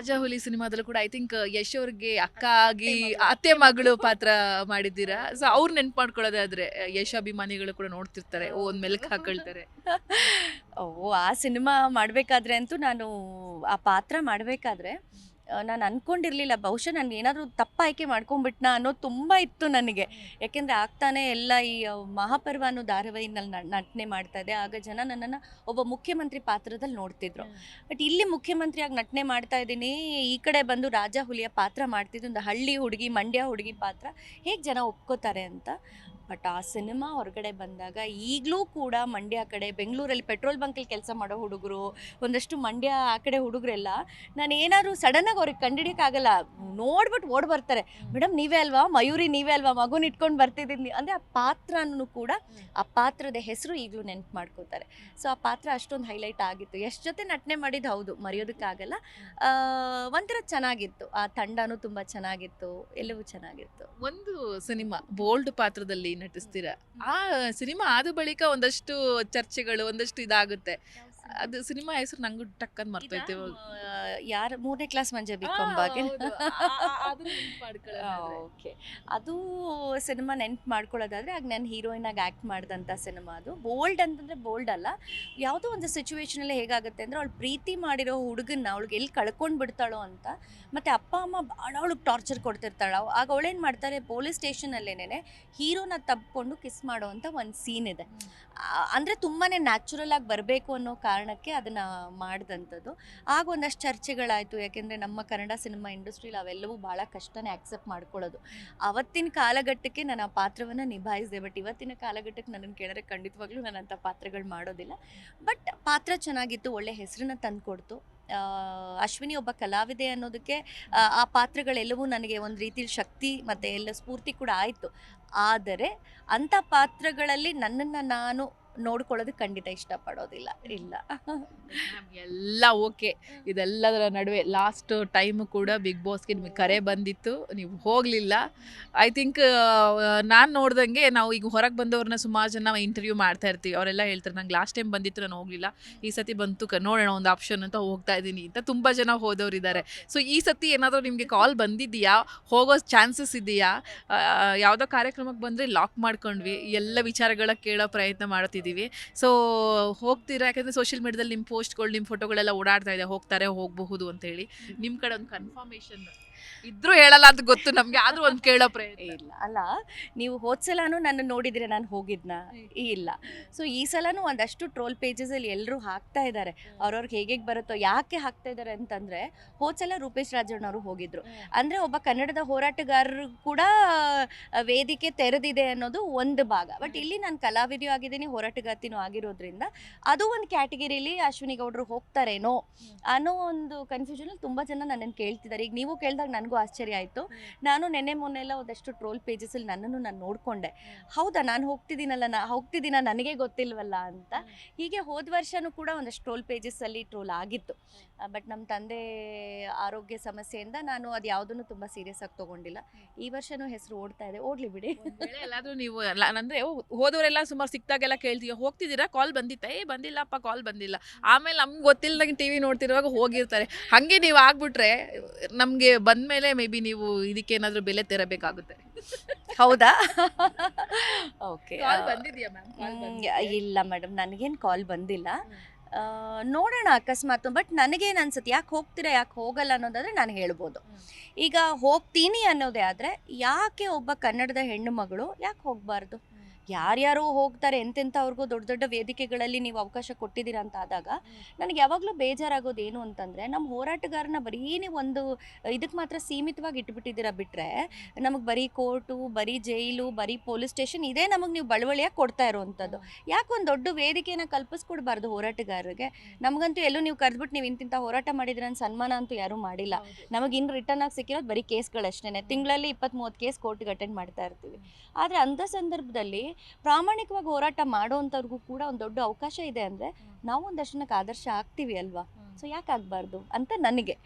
ರಾಜ ಹುಲಿ ಸಿನಿಮಾದಲ್ಲೂ ಕೂಡ I think Yash ಅವ್ರಿಗೆ ಅಕ್ಕ ಆಗಿ ಅತ್ತೆ ಮಗಳು. ಪಾತ್ರ ಮಾಡಿದ್ದೀರಾ? ಸೊ ಅವ್ರು ನೆನ್ಪು ಮಾಡ್ಕೊಳ್ಳೋದಾದ್ರೆ ಯಶ್ ಅಭಿಮಾನಿಗಳು ಕೂಡ ನೋಡ್ತಿರ್ತಾರೆ. ಓ ಒಂದ್ ಮೆಲ್ಕ್ ಹಾಕೊಳ್ತಾರೆ. ಓ ಆ ಸಿನಿಮಾ ಮಾಡಬೇಕಾದ್ರೆ ಅಂತೂ ನಾನು ಆ ಪಾತ್ರ ಮಾಡಬೇಕಾದ್ರೆ ನಾನು ಅಂದ್ಕೊಂಡಿರಲಿಲ್ಲ ಬಹುಶಃ ನಾನು ಏನಾದರೂ ತಪ್ಪು ಆಯ್ಕೆ ಮಾಡ್ಕೊಂಡ್ಬಿಟ್ನ ಅನ್ನೋದು ತುಂಬ ಇತ್ತು ನನಗೆ. ಯಾಕೆಂದರೆ ಆಗ್ತಾನೆ ಎಲ್ಲ ಈ ಮಹಾಪರ್ವ ಅನ್ನೋ ಧಾರಾವಾಹಿನಲ್ಲಿ ನಟನೆ ಮಾಡ್ತಾ ಇದೆ. ಆಗ ಜನ ನನ್ನನ್ನು ಒಬ್ಬ ಮುಖ್ಯಮಂತ್ರಿ ಪಾತ್ರದಲ್ಲಿ ನೋಡ್ತಿದ್ರು. ಬಟ್ ಇಲ್ಲಿ ಮುಖ್ಯಮಂತ್ರಿಯಾಗಿ ನಟನೆ ಮಾಡ್ತಾ ಇದ್ದೀನಿ. ಈ ಕಡೆ ಬಂದು ರಾಜ ಹುಲಿಯ ಪಾತ್ರ ಮಾಡ್ತಿದ್ದು. ಒಂದು ಹಳ್ಳಿ ಹುಡುಗಿ ಮಂಡ್ಯ ಹುಡುಗಿ ಪಾತ್ರ ಹೇಗೆ ಜನ ಒಪ್ಕೋತಾರೆ ಅಂತ. ಬಟ್ ಆ ಸಿನಿಮಾ ಹೊರಗಡೆ ಬಂದಾಗ ಈಗಲೂ ಕೂಡ ಮಂಡ್ಯ ಕಡೆ ಬೆಂಗಳೂರಲ್ಲಿ ಪೆಟ್ರೋಲ್ ಬಂಕಲ್ಲಿ ಕೆಲಸ ಮಾಡೋ ಹುಡುಗರು, ಒಂದಷ್ಟು ಮಂಡ್ಯ ಆ ಕಡೆ ಹುಡುಗರೆಲ್ಲ ನಾನು ಏನಾದರೂ ಸಡನ್ನಾಗಿ ಅವ್ರಿಗೆ ಕಂಡಿಡಿಯೋಕ್ಕಾಗಲ್ಲ. ನೋಡ್ಬಿಟ್ಟು ಓಡ್ ಬರ್ತಾರೆ. ಮೇಡಮ್, ನೀವೇ ಅಲ್ವಾ? ಮಯೂರಿ ನೀವೇ ಅಲ್ವಾ? ಮಗುನ ಇಟ್ಕೊಂಡು ಬರ್ತಿದ್ದೀನಿ ಅಂದರೆ ಆ ಪಾತ್ರನೂ ಕೂಡ ಆ ಪಾತ್ರದ ಹೆಸರು ಈಗಲೂ ನೆನ್ಪು ಮಾಡ್ಕೋತಾರೆ. ಸೊ ಆ ಪಾತ್ರ ಅಷ್ಟೊಂದು ಹೈಲೈಟ್ ಆಗಿತ್ತು. ಎಷ್ಟು ಜೊತೆ ನಟನೆ ಮಾಡಿದ್ದು ಹೌದು, ಮರೆಯೋದಕ್ಕಾಗಲ್ಲ. ಒಂಥರ ಚೆನ್ನಾಗಿತ್ತು. ಆ ತಂಡನೂ ತುಂಬ ಚೆನ್ನಾಗಿತ್ತು. ಎಲ್ಲವೂ ಚೆನ್ನಾಗಿತ್ತು. ಒಂದು ಸಿನಿಮಾ, ಬೋಲ್ಡ್ ಪಾತ್ರದಲ್ಲಿ ನಟಿಸ್ತೀರಾ? ಆ ಸಿನಿಮಾ ಆದ ಬಳಿಕ ಒಂದಷ್ಟು ಚರ್ಚೆಗಳು ಒಂದಷ್ಟು ಇದಾಗುತ್ತೆ. ಅದು ಸಿನಿಮಾ ಹೆಸರು ನಂಗೂ ಟಕ್ಕನ್ ಮರ್ತೈತೆ ಯಾರು ಯಾರ ಮೂರನೇ ಕ್ಲಾಸ್ ಮಂಜೆ ಬಿ ಮಾಡ್ಕೊಳ್ಳೋದಾದ್ರೆ. ಓಕೆ. ಅದು ಸಿನಿಮಾ ನೆನ್ಪು ಮಾಡ್ಕೊಳ್ಳೋದಾದ್ರೆ ಆಗ ನಾನು ಹೀರೋಯಿನ್ ಆಗಿ ಆ್ಯಕ್ಟ್ ಮಾಡಿದಂಥ ಸಿನಿಮಾ ಅದು. ಬೋಲ್ಡ್ ಅಂತಂದರೆ ಬೋಲ್ಡ್ ಅಲ್ಲ. ಯಾವುದೋ ಒಂದು ಸಿಚುವೇಶನಲ್ಲಿ ಹೇಗಾಗುತ್ತೆ ಅಂದರೆ ಅವಳು ಪ್ರೀತಿ ಮಾಡಿರೋ ಹುಡುಗನ್ನ ಅವಳಿಗೆ ಎಲ್ಲಿ ಕಳ್ಕೊಂಡು ಬಿಡ್ತಾಳೋ ಅಂತ ಮತ್ತು ಅಪ್ಪ ಅಮ್ಮ ಭಾಳ ಅವಳಿಗೆ ಟಾರ್ಚರ್ ಕೊಡ್ತಿರ್ತಾಳೆ. ಆಗ ಅವಳೇನು ಮಾಡ್ತಾರೆ ಪೊಲೀಸ್ ಸ್ಟೇಷನಲ್ಲೇನೆ ಹೀರೋನ ತಬ್ಕೊಂಡು ಕಿಸ್ ಮಾಡೋ ಅಂತ ಒಂದು ಸೀನ್ ಇದೆ. ಅಂದ್ರೆ ತುಂಬಾ ನ್ಯಾಚುರಲ್ ಆಗಿ ಬರಬೇಕು ಅನ್ನೋ ಕಾರಣಕ್ಕೆ ಅದನ್ನು ಮಾಡಿದಂಥದ್ದು. ಆಗ ಒಂದಷ್ಟು ಚರ್ಚೆಗಳಾಯಿತು. ಯಾಕೆಂದರೆ ನಮ್ಮ ಕನ್ನಡ ಸಿನಿಮಾ ಇಂಡಸ್ಟ್ರಿಲಿ ಅವೆಲ್ಲವೂ ಭಾಳ ಕಷ್ಟನೇ ಆಕ್ಸೆಪ್ಟ್ ಮಾಡ್ಕೊಳ್ಳೋದು. ಅವತ್ತಿನ ಕಾಲಘಟ್ಟಕ್ಕೆ ನಾನು ಆ ಪಾತ್ರವನ್ನು ನಿಭಾಯಿಸಿದೆ. ಬಟ್ ಇವತ್ತಿನ ಕಾಲಘಟ್ಟಕ್ಕೆ ನನ್ನನ್ನು ಕೇಳಿದ್ರೆ ಖಂಡಿತವಾಗ್ಲೂ ನಾನು ಅಂಥ ಪಾತ್ರಗಳು ಮಾಡೋದಿಲ್ಲ. ಬಟ್ ಪಾತ್ರ ಚೆನ್ನಾಗಿತ್ತು ಒಳ್ಳೆ ಹೆಸರನ್ನ ತಂದುಕೊಡ್ತು. ಅಶ್ವಿನಿ ಒಬ್ಬ ಕಲಾವಿದೆ ಅನ್ನೋದಕ್ಕೆ ಆ, ಆ ಪಾತ್ರಗಳೆಲ್ಲವೂ ನನಗೆ ಒಂದು ರೀತಿಯಲ್ಲಿ ಶಕ್ತಿ ಮತ್ತು ಎಲ್ಲ ಸ್ಫೂರ್ತಿ ಕೂಡ ಆಯಿತು. ಆದರೆ ಅಂಥ ಪಾತ್ರಗಳಲ್ಲಿ ನನ್ನನ್ನು ನಾನು ನೋಡ್ಕೊಳ್ಳೋದಕ್ಕೆ ಖಂಡಿತ ಇಷ್ಟಪಡೋದಿಲ್ಲ. ಇಲ್ಲ. ಎಲ್ಲ ಓಕೆ ಇದೆಲ್ಲದರ ನಡುವೆ ಲಾಸ್ಟ್ ಟೈಮ್ ಕೂಡ ಬಿಗ್ ಬಾಸ್ಗೆ ನಿಮಗೆ ಕರೆ ಬಂದಿತ್ತು. ನೀವು ಹೋಗಲಿಲ್ಲ. ಐ ಥಿಂಕ್ ನಾನು ನೋಡ್ದಂಗೆ ನಾವು ಈಗ ಹೊರಗೆ ಬಂದವ್ರನ್ನ ಸುಮಾರು ಜನ ಇಂಟರ್ವ್ಯೂ ಮಾಡ್ತಾ ಇರ್ತೀವಿ. ಅವರೆಲ್ಲ ಹೇಳ್ತಾರೆ, ನಂಗೆ ಲಾಸ್ಟ್ ಟೈಮ್ ಬಂದಿತ್ತು, ನಾನು ಹೋಗಲಿಲ್ಲ. ಈ ಸತಿ ಬಂತು ಕ, ನೋಡೋಣ, ಒಂದು ಆಪ್ಷನ್ ಅಂತ ಹೋಗ್ತಾ ಇದ್ದೀನಿ ಅಂತ ತುಂಬ ಜನ ಹೋದವ್ರು ಇದ್ದಾರೆ ಸೊ ಈ ಸತಿ ಏನಾದರೂ ನಿಮಗೆ ಕಾಲ್ ಬಂದಿದೆಯಾ? ಹೋಗೋ ಚಾನ್ಸಸ್ ಇದೆಯಾ? ಯಾವುದೋ ಕಾರ್ಯಕ್ರಮಕ್ಕೆ ಬಂದರೆ ಲಾಕ್ ಮಾಡ್ಕೊಂಡ್ವಿ. ಎಲ್ಲ ವಿಚಾರಗಳ ಕೇಳೋ ಪ್ರಯತ್ನ ಮಾಡ್ತಿದ್ದೀವಿ ಸೊ ಹೋಗ್ತೀರಾ? ಯಾಕಂದರೆ ಸೋಷಿಯಲ್ ಮೀಡಿಯಾದಲ್ಲಿ ನಿಮ್ಮ ಪೋಸ್ಟ್ಗಳು ನಿಮ್ಮ ಫೋಟೋಗಳೆಲ್ಲ ಓಡಾಡ್ತಾ ಇದೆ. ಹೋಗ್ತಾರೆ ಹೋಗಬಹುದು ಅಂತ ಹೇಳಿ. ನಿಮ್ಮ ಕಡೆ ಒಂದು ಕನ್ಫರ್ಮೇಷನ್ ಇದ್ರೂ ಹೇಳಲ್ಲ ಅಂತ ಗೊತ್ತು ನಮ್ಗೆ ಆದ್ರೂ ಒಂದ್ ಕೇಳೋ ಪ್ರಯತ್ನ. ಇಲ್ಲ ಅಲ್ಲ ನೀವು ಹೋದ್ಸಲನೂ ನನ್ನ ನೋಡಿದ್ರೆ ನಾನು ಹೋಗಿದ್ನ? ಇಲ್ಲ. ಸೊ ಈ ಸಲನೂ ಒಂದಷ್ಟು ಟ್ರೋಲ್ ಪೇಜಸ್ ಅಲ್ಲಿ ಎಲ್ಲರೂ ಹಾಕ್ತಾ ಇದ್ದಾರೆ ಅವ್ರವ್ರಿಗೆ ಹೇಗೆ ಬರುತ್ತೋ ಯಾಕೆ ಹಾಕ್ತಾ ಇದ್ದಾರೆ ಅಂತಂದ್ರೆ ಹೋದ್ಸಲ ರೂಪೇಶ್ ರಾಜಣ್ಣವರು ಹೋಗಿದ್ರು. ಅಂದ್ರೆ ಒಬ್ಬ ಕನ್ನಡದ ಹೋರಾಟಗಾರರು ಕೂಡ ವೇದಿಕೆ ತೆರೆದಿದೆ ಅನ್ನೋದು ಒಂದು ಭಾಗ. ಬಟ್ ಇಲ್ಲಿ ನಾನು ಕಲಾವಿದೆಯೂ ಆಗಿದ್ದೀನಿ ಹೋರಾಟಗಾರ್ತಿನೂ ಆಗಿರೋದ್ರಿಂದ ಅದು ಒಂದು ಕ್ಯಾಟಗಿರಿಲಿ ಅಶ್ವಿನಿ ಗೌಡರು ಹೋಗ್ತಾರೇನೋ ಅನ್ನೋ ಒಂದು ಕನ್ಫ್ಯೂಷನ್ ತುಂಬಾ ಜನ ನನ್ನನ್ನು ಕೇಳ್ತಿದ್ದಾರೆ. ಈಗ ನೀವು ಕೇಳಿದಾಗ ನನಗೂ ಆಶ್ಚರ್ಯ ಆಯಿತು. ನಾನು ನೆನ್ನೆ ಮೊನ್ನೆಲ್ಲ ಒಂದಷ್ಟು ಟ್ರೋಲ್ ಪೇಜಸಲ್ಲಿ ನನ್ನನ್ನು ನಾನು ನೋಡಿಕೊಂಡೆ. ಹೌದಾ ನಾನು ಹೋಗ್ತಿದ್ದೀನಲ್ಲ ನಾ ಹೋಗ್ತಿದ್ದೀನ ನನಗೆ ಗೊತ್ತಿಲ್ವಲ್ಲ ಅಂತ. ಹೀಗೆ ಹೋದ ವರ್ಷನೂ ಕೂಡ ಒಂದಷ್ಟು ಟ್ರೋಲ್ ಪೇಜಸ್ಸಲ್ಲಿ ಟ್ರೋಲ್ ಆಗಿತ್ತು. ಬಟ್ ನಮ್ಮ ತಂದೆ ಆರೋಗ್ಯ ಸಮಸ್ಯೆಯಿಂದ ನಾನು ಅದು ಯಾವುದನ್ನು ತುಂಬ ಸೀರಿಯಸ್ ಆಗಿ ತೊಗೊಂಡಿಲ್ಲ. ಈ ವರ್ಷನೂ ಹೆಸರು ಓಡ್ತಾ ಇದೆ. ಓಡ್ಲಿ ಬಿಡಿ. ಎಲ್ಲಾದರೂ ನೀವು ಅಂದ್ರೆ ಓ, ಹೋದವರೆಲ್ಲ ಸುಮಾರು ಸಿಕ್ತಾಗೆಲ್ಲ ಕೇಳ್ತೀವಿ ಹೋಗ್ತಿದ್ದೀರಾ? ಕಾಲ್ ಬಂದಿತ್ತ? ಏ ಬಂದಿಲ್ಲಪ್ಪ ಕಾಲ್ ಬಂದಿಲ್ಲ. ಆಮೇಲೆ ನಮ್ಗೆ ಗೊತ್ತಿಲ್ಲದಂಗೆ ಟಿ ವಿ ನೋಡ್ತಿರುವಾಗ ಹೋಗಿರ್ತಾರೆ. ಹಾಗೆ ನೀವು ಆಗ್ಬಿಟ್ರೆ ನಮಗೆ ಬಂದ್ಮೇಲೆ ಮೇ ಬಿ ನೀವು ಇದಕ್ಕೆ ಏನಾದರೂ ಬೆಲೆ ತೆರಬೇಕಾಗುತ್ತೆ. ಹೌದಾ? ಓಕೆ ಕಾಲ್ ಬಂದಿದ್ಯಾ ಮ್ಯಾಮ್ ಮ್, ಇಲ್ಲ ಮೇಡಮ್ ನನಗೇನು ಕಾಲ್ ಬಂದಿಲ್ಲ. ನೋಡೋಣ ಅಕಸ್ಮಾತ್ ಬಟ್ ನನಗೇನು ಅನ್ಸುತ್ತೆ ಯಾಕೆ ಹೋಗ್ತೀರಾ ಯಾಕೆ ಹೋಗಲ್ಲ ಅನ್ನೋದಾದ್ರೆ ನಾನು ಹೇಳ್ಬೋದು. ಈಗ ಹೋಗ್ತೀನಿ ಅನ್ನೋದೇ ಆದರೆ ಯಾಕೆ ಒಬ್ಬ ಕನ್ನಡದ ಹೆಣ್ಣು ಮಗಳು ಯಾಕೆ ಹೋಗಬಾರ್ದು? ಯಾರ್ಯಾರು ಹೋಗ್ತಾರೆ ಎಂತೆಂಥವ್ರಿಗೂ ದೊಡ್ಡ ದೊಡ್ಡ ವೇದಿಕೆಗಳಲ್ಲಿ ನೀವು ಅವಕಾಶ ಕೊಟ್ಟಿದ್ದೀರಾ ಅಂತ ಆದಾಗ ನನಗೆ ಯಾವಾಗಲೂ ಬೇಜಾರಾಗೋದು ಏನು ಅಂತಂದರೆ ನಮ್ಮ ಹೋರಾಟಗಾರನ ಬರೀ ನೀವು ಒಂದು ಇದಕ್ಕೆ ಮಾತ್ರ ಸೀಮಿತವಾಗಿ ಇಟ್ಬಿಟ್ಟಿದ್ದೀರಾ ಬಿಟ್ಟರೆ ನಮಗೆ ಬರೀ ಕೋರ್ಟು ಬರೀ ಜೈಲು ಬರೀ ಪೊಲೀಸ್ ಸ್ಟೇಷನ್ ಇದೇ ನಮಗೆ ನೀವು ಬಳವಳಿಯಾಗಿ ಕೊಡ್ತಾ ಇರುವಂಥದ್ದು ಯಾಕೆ ಒಂದು ದೊಡ್ಡ ವೇದಿಕೆನ ಕಲ್ಪಿಸ್ಕೊಡ್ಬಾರ್ದು ಹೋರಾಟಗಾರರಿಗೆ? ನಮಗಂತೂ ಎಲ್ಲೂ ನೀವು ಕರೆದ್ಬಿಟ್ಟು ನೀವು ಇಂತಿಂಥ ಹೋರಾಟ ಮಾಡಿದ್ರೆ ಅಂತ ಸನ್ಮಾನ ಅಂತೂ ಯಾರೂ ಮಾಡಿಲ್ಲ. ನಮಗೆ ಇನ್ನು ರಿಟರ್ನ್ ಆಗಿ ಸಿಕ್ಕಿರೋದು ಬರೀ ಕೇಸ್ಗಳಷ್ಟೇ ತಿಂಗಳಲ್ಲಿ ಇಪ್ಪತ್ತ್ ಮೂವತ್ತು ಕೇಸ್ ಕೋರ್ಟ್ಗೆ ಅಟೆಂಡ್ ಮಾಡ್ತಾ ಇರ್ತೀವಿ. ಆದರೆ ಅಂಥ ಸಂದರ್ಭದಲ್ಲಿ ಪ್ರಾಮಾಣಿಕವಾಗಿ ಹೋರಾಟ ಮಾಡೋವಂಥವ್ರಿಗೂ ಕೂಡ ಒಂದು ದೊಡ್ಡ ಅವಕಾಶ ಇದೆ ಅಂದರೆ ನಾವು ಒಂದಷ್ಟು ಜನಕ್ಕೆ ಆದರ್ಶ ಆಗ್ತೀವಿ ಅಲ್ವಾ? ಸೊ ಯಾಕೆ ಆಗಬಾರ್ದು ಅಂತ ನನಗೆ.